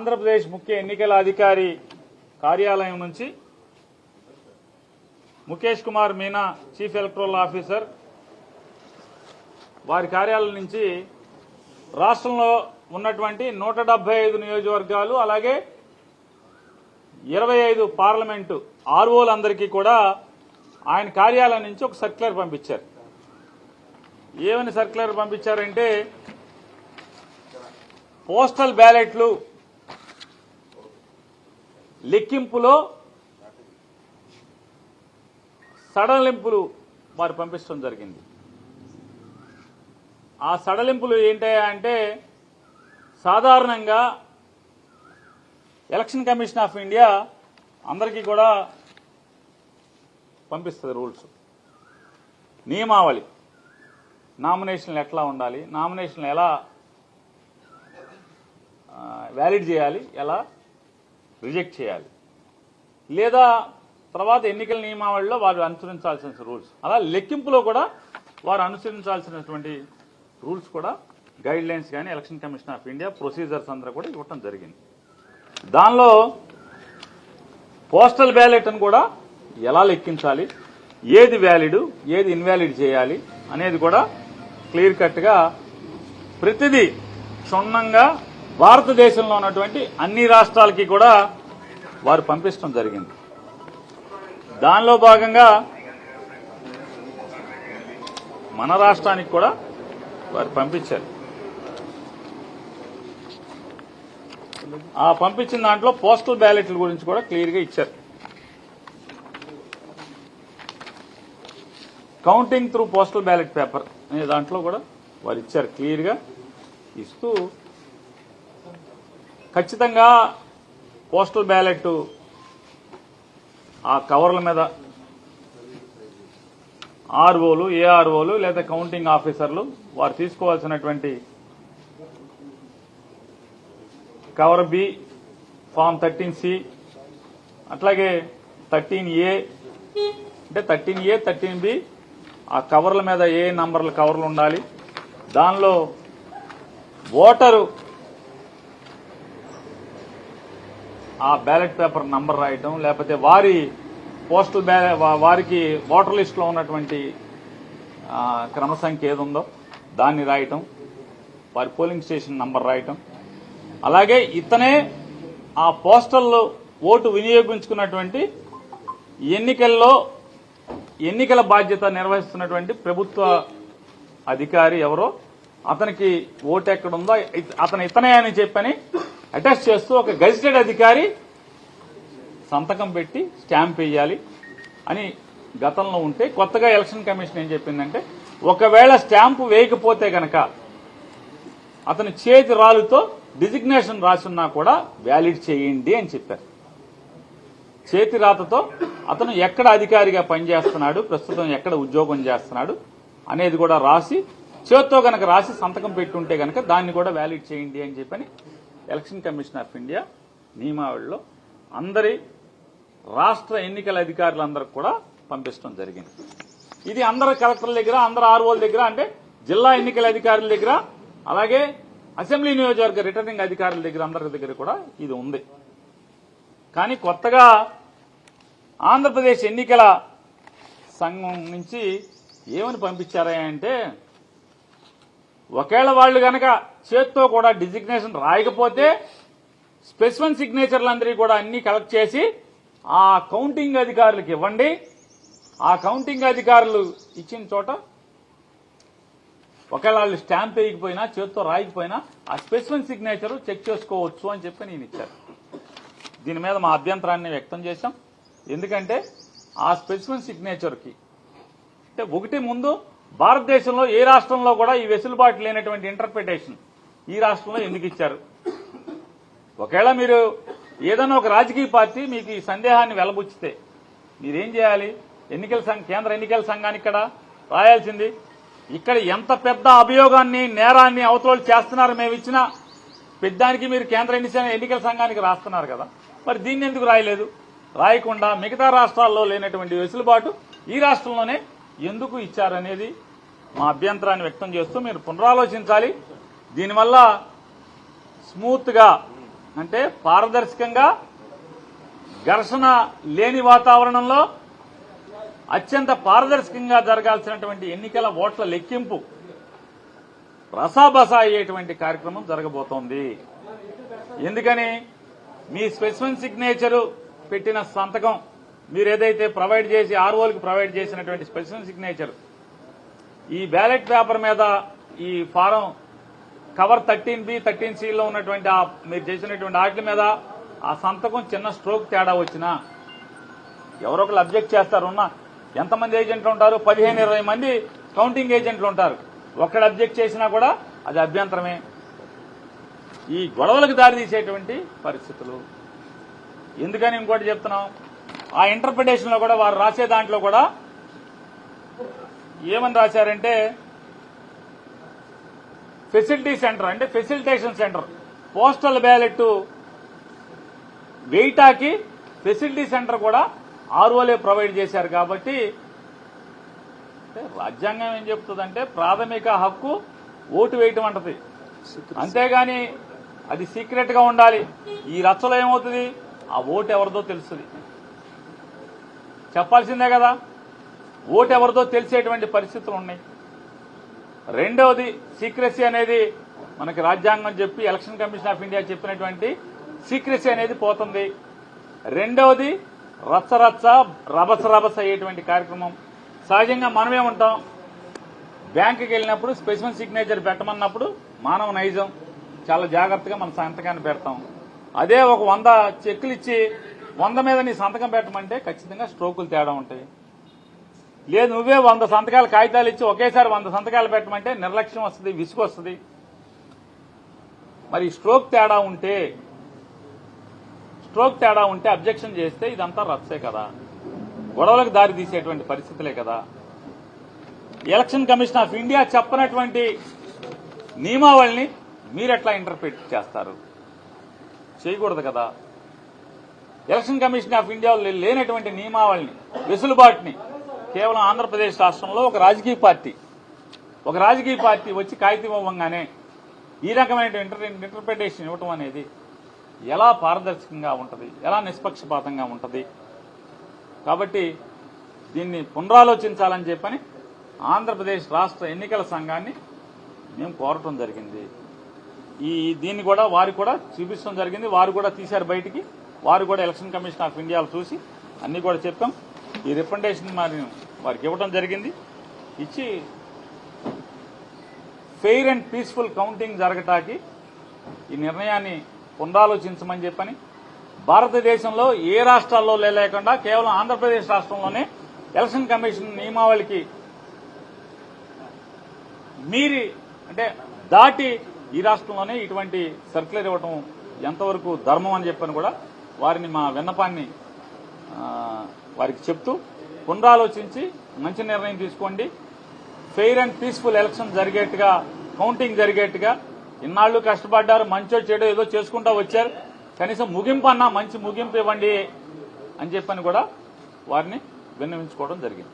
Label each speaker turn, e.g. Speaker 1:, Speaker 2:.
Speaker 1: ఆంధ్రప్రదేశ్ ముఖ్య ఎన్నికల అధికారి కార్యాలయం నుంచి Mukesh Kumar Meena chief electoral officer వారి కార్యాలయం నుంచి రాష్ట్రంలో ఉన్నటువంటి నూట డెబ్బై ఐదు నియోజకవర్గాలు అలాగే ఇరవై ఐదు పార్లమెంటు ఆర్ఓలందరికీ కూడా ఆయన కార్యాలయం నుంచి ఒక సర్క్యులర్ పంపించారు. ఏమని సర్క్యులర్ పంపించారంటే పోస్టల్ బ్యాలెట్లు లెక్కింపులో సడలింపులు వారు పంపించడం జరిగింది. ఆ సడలింపులు ఏంటయ్యా అంటే సాధారణంగా ఎలక్షన్ కమిషన్ ఆఫ్ ఇండియా అందరికీ కూడా పంపిస్తుంది రూల్స్. నియమావళి. నామినేషన్లు ఎట్లా ఉండాలి? నామినేషన్లు ఎలా వ్యాలిడ్ చేయాలి? ఎలా రిజెక్ట్ చేయాలి. లేదా తర్వాత ఎన్నికల నియమావళిలో వారు అనుసరించాల్సిన రూల్స్. అలా లెక్కింపులో కూడా వారు అనుసరించాల్సినటువంటి రూల్స్ కూడా గైడ్ లైన్స్ కానీ election commission of India procedures అందరూ కూడా ఇవ్వటం జరిగింది. దానిలో పోస్టల్ బ్యాలెట్ను అని కూడా ఎలా లెక్కించాలి ఏది వ్యాలిడ్ ఏది ఇన్వాలిడ్ చేయాలి అనేది కూడా క్లియర్ కట్గా ప్రతిదీ క్షుణ్ణంగా భారతదేశంలో ఉన్నటువంటి అన్ని రాష్ట్రాలకి కూడా వారు పంపించడం జరిగింది. దానిలో భాగంగా మన రాష్ట్రానికి కూడా వారు పంపించారు. ఆ పంపించిన దాంట్లో పోస్టల్ బ్యాలెట్ల గురించి కూడా క్లియర్గా ఇచ్చారు. Counting through postal ballot paper అనే దాంట్లో కూడా వారు ఇచ్చారు క్లియర్గా. ఇస్తూ ఖచ్చితంగా పోస్టల్ బ్యాలెట్ ఆ కవర్ల మీద ఆర్ఓలు ఏఆర్ఓలు లేదా కౌంటింగ్ ఆఫీసర్లు వారు తీసుకోవాల్సినటువంటి cover B form thirteen C అట్లాగే థర్టీన్ ఏ అంటే థర్టీన్ ఏ థర్టీన్ బి ఆ కవర్ల మీద ఏ నంబర్ల కవర్లు ఉండాలి దానిలో ఓటరు ఆ బ్యాలెట్ పేపర్ నంబర్ రాయటం లేకపోతే వారి పోస్టల్ బ్యాలె వారికి ఓటర్ లిస్టులో ఉన్నటువంటి క్రమ సంఖ్య ఏది ఉందో దాన్ని రాయటం వారి పోలింగ్ స్టేషన్ నంబర్ రాయటం. అలాగే ఇతనే ఆ పోస్టల్లో ఓటు వినియోగించుకున్నటువంటి ఎన్నికల్లో ఎన్నికల బాధ్యత నిర్వహిస్తున్నటువంటి ప్రభుత్వ అధికారి ఎవరో అతనికి ఓటు ఎక్కడుందో అతను ఇతనే అని చెప్పని అటాచ్ చేస్తూ ఒక గజిటెడ్ అధికారి సంతకం పెట్టి స్టాంప్ వేయాలి అని గతంలో ఉంటే కొత్తగా ఎలక్షన్ కమిషన్ ఏం చెప్పిందంటే ఒకవేళ స్టాంపు వేయకపోతే గనక అతని చేతి రాలుతో డిజిగ్నేషన్ రాసున్నా కూడా వ్యాలిడ్ చేయండి అని చెప్పారు. చేతి రాతతో అతను ఎక్కడ అధికారిగా పనిచేస్తున్నాడు ప్రస్తుతం ఎక్కడ ఉద్యోగం చేస్తున్నాడు అనేది కూడా రాసి చేత్తో గనక రాసి సంతకం పెట్టుంటే గనక దాన్ని కూడా వ్యాలిడ్ చేయండి అని చెప్పని ఎలక్షన్ కమిషన్ ఆఫ్ ఇండియా నియమావళిలో అందరి రాష్ట్ర ఎన్నికల అధికారులందరికి కూడా పంపించడం జరిగింది. ఇది అందరు కలెక్టర్ల దగ్గర అందరు ఆర్ఓల దగ్గర అంటే జిల్లా ఎన్నికల అధికారుల దగ్గర అలాగే అసెంబ్లీ నియోజకవర్గ రిటర్నింగ్ అధికారుల దగ్గర అందరి దగ్గర కూడా ఇది ఉంది. కానీ కొత్తగా ఆంధ్రప్రదేశ్ ఎన్నికల సంఘం నుంచి ఏమని పంపించారా అంటే ఒకవేళ వాళ్ళు గనక చేత్తో కూడా డిజిగ్నేషన్ రాయకపోతే స్పెసిఫన్ సిగ్నేచర్లందరికీ కూడా అన్ని కలెక్ట్ చేసి ఆ కౌంటింగ్ అధికారులకు ఇవ్వండి. ఆ కౌంటింగ్ అధికారులు ఇచ్చిన చోట ఒకవేళ వాళ్ళు స్టాంప్ వేయకపోయినా చేత్తో రాయకపోయినా ఆ స్పెసిఫిన్ సిగ్నేచర్ చెక్ చేసుకోవచ్చు అని చెప్పి నేను ఇచ్చాను. దీని మీద మా అభ్యంతరాన్ని వ్యక్తం చేశాం. ఎందుకంటే ఆ స్పెసిఫిన్ సిగ్నేచర్కి అంటే ఒకటి ముందు భారతదేశంలో ఏ రాష్ట్రంలో కూడా ఈ వెసులుబాటు లేనటువంటి ఇంటర్ప్రిటేషన్ ఈ రాష్ట్రంలో ఎందుకు ఇచ్చారు? ఒకవేళ మీరు ఏదైనా ఒక రాజకీయ పార్టీ మీకు ఈ సందేహాన్ని వెలబుచ్చితే మీరేం చేయాలి? ఎన్నికల సంఘ కేంద్ర ఎన్నికల సంఘానికి ఇక్కడ రాయాల్సింది. ఇక్కడ ఎంత పెద్ద అభియోగాన్ని నేరాన్ని అవతల చేస్తున్నారు మేము ఇచ్చిన పెద్దానికి మీరు కేంద్ర ఎన్నికల ఎన్నికల సంఘానికి రాస్తున్నారు కదా. మరి దీన్ని ఎందుకు రాయలేదు? రాయకుండా మిగతా రాష్ట్రాల్లో లేనటువంటి వెసులుబాటు ఈ రాష్ట్రంలోనే ఎందుకు ఇచ్చారనేది మా అభ్యంతరాన్ని వ్యక్తం చేస్తూ మీరు పునరాలోచించాలి. దీనివల్ల స్మూత్గా అంటే పారదర్శకంగా ఘర్షణ లేని వాతావరణంలో అత్యంత పారదర్శకంగా జరగాల్సినటువంటి ఎన్నికల ఓట్ల లెక్కింపు రసాబస అయ్యేటువంటి కార్యక్రమం జరగబోతోంది. ఎందుకని? మీ స్పెసిఫిన్ సిగ్నేచరు పెట్టిన సంతకం మీరు ఏదైతే ప్రొవైడ్ చేసి ఆర్ఓలకు ప్రొవైడ్ చేసినటువంటి స్పెషల్ సిగ్నేచర్ ఈ బ్యాలెట్ పేపర్ మీద ఈ form cover thirteen B thirteen సిలో ఉన్నటువంటి ఆ మీరు చేసినటువంటి వాటి మీద ఆ సంతకం చిన్న స్ట్రోక్ తేడా వచ్చినా ఎవరో ఒకరు అబ్జెక్ట్ చేస్తారున్నా ఎంతమంది ఏజెంట్లు ఉంటారు? పదిహేను ఇరవై మంది కౌంటింగ్ ఏజెంట్లు ఉంటారు. ఒక్కడ అబ్జెక్ట్ చేసినా కూడా అది అభ్యంతరమే. ఈ గొడవలకు దారితీసేటువంటి పరిస్థితులు. ఎందుకని ఇంకోటి చెప్తున్నాం? ఆ ఇంటర్ప్రిటేషన్లో కూడా వారు రాసే దాంట్లో కూడా ఏమని రాశారంటే ఫెసిలిటీ సెంటర్ అంటే ఫెసిలిటేషన్ సెంటర్ పోస్టల్ బ్యాలెట్ వెయిటాకి ఫెసిలిటీ సెంటర్ కూడా ఆర్ఓలే ప్రొవైడ్ చేశారు కాబట్టి రాజ్యాంగం ఏం చెప్తుందంటే ప్రాథమిక హక్కు ఓటు వేయటం అంటది. అంతేగాని అది సీక్రెట్గా ఉండాలి. ఈ రచ్చలో ఏమవుతుంది? ఆ ఓటు ఎవరిదో తెలుస్తుంది. చెప్పాల్సిందే కదా ఓటు ఎవరిదో తెలిసేటువంటి పరిస్థితులు ఉన్నాయి. రెండవది సీక్రెసీ అనేది మనకి రాజ్యాంగం చెప్పి ఎలక్షన్ కమిషన్ ఆఫ్ ఇండియా చెప్పినటువంటి సీక్రెసీ అనేది పోతుంది. రెండవది రచ్చ రచ్చ రభస రభస అయ్యేటువంటి కార్యక్రమం. సహజంగా మనమే ఉంటాం బ్యాంకుకి వెళ్ళినప్పుడు స్పెసిఫిక్ సిగ్నేచర్ పెట్టమన్నప్పుడు మానవ నైజం. చాలా జాగ్రత్తగా మన సంతకాన్ని పెడతాం. అదే ఒక వంద చెక్కులు ఇచ్చి వంద మీద నీ సంతకం పెట్టమంటే ఖచ్చితంగా స్ట్రోకులు తేడా ఉంటాయి. లేదు నువ్వే వంద సంతకాలు కాగితాలు ఇచ్చి ఒకేసారి వంద సంతకాలు పెట్టమంటే నిర్లక్ష్యం వస్తుంది విసుగు వస్తుంది. మరి స్ట్రోక్ తేడా ఉంటే స్ట్రోక్ తేడా ఉంటే అబ్జెక్షన్ చేస్తే ఇదంతా రచ్చే కదా. గొడవలకు దారి తీసేటువంటి పరిస్థితులే కదా. ఎలక్షన్ కమిషన్ ఆఫ్ ఇండియా చెప్పనటువంటి నియమావళిని మీరెట్లా ఇంటర్ప్రిట్ చేస్తారు? చేయకూడదు కదా. ఎలక్షన్ కమిషన్ ఆఫ్ ఇండియాలో లేనటువంటి నియమావళిని వెసులుబాటుని కేవలం ఆంధ్రప్రదేశ్ రాష్ట్రంలో ఒక రాజకీయ పార్టీ ఒక రాజకీయ పార్టీ వచ్చి కాగితం ఇవ్వంగానే ఈ రకమైన ఇంటర్ ఇంటర్ప్రిటేషన్ ఇవ్వటం అనేది ఎలా పారదర్శకంగా ఉంటుంది ఎలా నిష్పక్షపాతంగా ఉంటుంది. కాబట్టి దీన్ని పునరాలోచించాలని చెప్పని ఆంధ్రప్రదేశ్ రాష్ట్ర ఎన్నికల సంఘాన్ని మేము కోరటం జరిగింది. ఈ దీన్ని కూడా వారు కూడా చూపించడం జరిగింది వారు కూడా తీశారు బయటికి. వారు కూడా ఎలక్షన్ కమిషన్ ఆఫ్ ఇండియాలో చూసి అన్నీ కూడా చెప్పాం. ఈ రికమెండేషన్ మరి వారికి ఇవ్వడం జరిగింది. ఇచ్చి ఫెయిర్ అండ్ పీస్ఫుల్ కౌంటింగ్ జరగటానికి ఈ నిర్ణయాన్ని పునరాలోచించమని చెప్పని భారతదేశంలో ఏ రాష్ట్రాల్లో లేకుండా కేవలం ఆంధ్రప్రదేశ్ రాష్ట్రంలోనే ఎలక్షన్ కమిషన్ నియమావళికి మీరి అంటే దాటి ఈ రాష్ట్రంలోనే ఇటువంటి సర్క్యులర్ ఇవ్వటం ఎంతవరకు ధర్మం అని చెప్పని కూడా వారిని మా విన్నపాన్ని వారికి చెప్తూ పునరాలోచించి మంచి నిర్ణయం తీసుకోండి. ఫెయిర్ అండ్ పీస్ఫుల్ ఎలక్షన్ జరిగేట్టుగా కౌంటింగ్ జరిగేట్టుగా ఇన్నాళ్ళు కష్టపడ్డారు మంచో చెడో ఏదో చేసుకుంటా వచ్చారు. కనీసం ముగింపు అన్నా మంచి ముగింపు ఇవ్వండి అని చెప్పని కూడా వారిని విన్నవించుకోవడం జరిగింది.